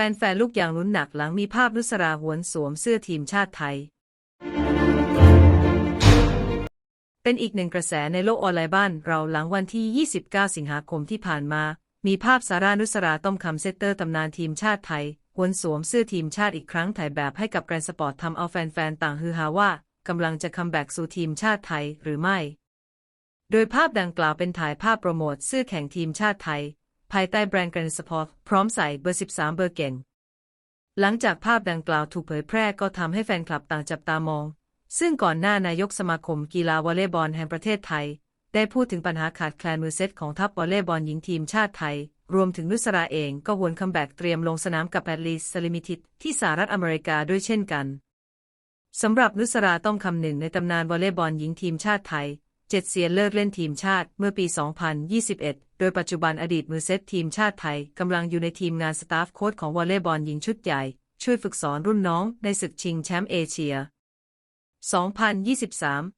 แฟนๆ ลูกอย่างลุ้นหนักหลังมีภาพนุสราหวนสวมเสื้อทีมชาติไทย เป็นอีกหนึ่งกระแสในโลกออนไลน์บ้านเราหลังวันที่ 29 สิงหาคมที่ผ่านมา มีภาพสารานุสราต้อมคำเซตเตอร์ตำนานทีมชาติไทยหวนสวมเสื้อทีมชาติอีกครั้งถ่ายแบบให้กับแกรนสปอร์ตทำเอาแฟนๆ ต่างฮือฮาว่ากำลังจะคัมแบ็กสู่ทีมชาติไทยหรือไม่ โดยภาพดังกล่าวเป็นถ่ายภาพโปรโมทเสื้อแข่งทีมชาติไทย ภายใต้แบรนด์แกรนด์สปอร์ตพร้อมใส่เบอร์ 13 เบอร์เก่งหลังจากภาพดังกล่าวถูกเผยแพร่ก็ทำให้แฟนคลับต่างจับตามอง ซึ่งก่อนหน้านายกสมาคมกีฬาวอลเลย์บอลแห่งประเทศไทย ได้พูดถึงปัญหาขาดแคลนมือเซตของทัพวอลเลย์บอลหญิงทีมชาติไทย รวมถึงนุสราเองก็หวนคัมแบ็กเตรียมลงสนามกับแอดลีสลิมิทิดที่สหรัฐอเมริกาด้วยเช่นกันสำหรับนุสราต้องคำหนึ่งในตำนานวอลเลย์บอลหญิงทีมชาติไทย เจ็ดเสียเลิกเล่นทีมชาติเมื่อปี 2021 โดยปัจจุบันอดีตมือเซตทีมชาติไทยกำลังอยู่ในทีมงานสตาฟโค้ชของวอลเลย์บอลหญิงชุดใหญ่ ช่วยฝึกสอนรุ่นน้องในศึกชิงแชมป์เอเชีย 2023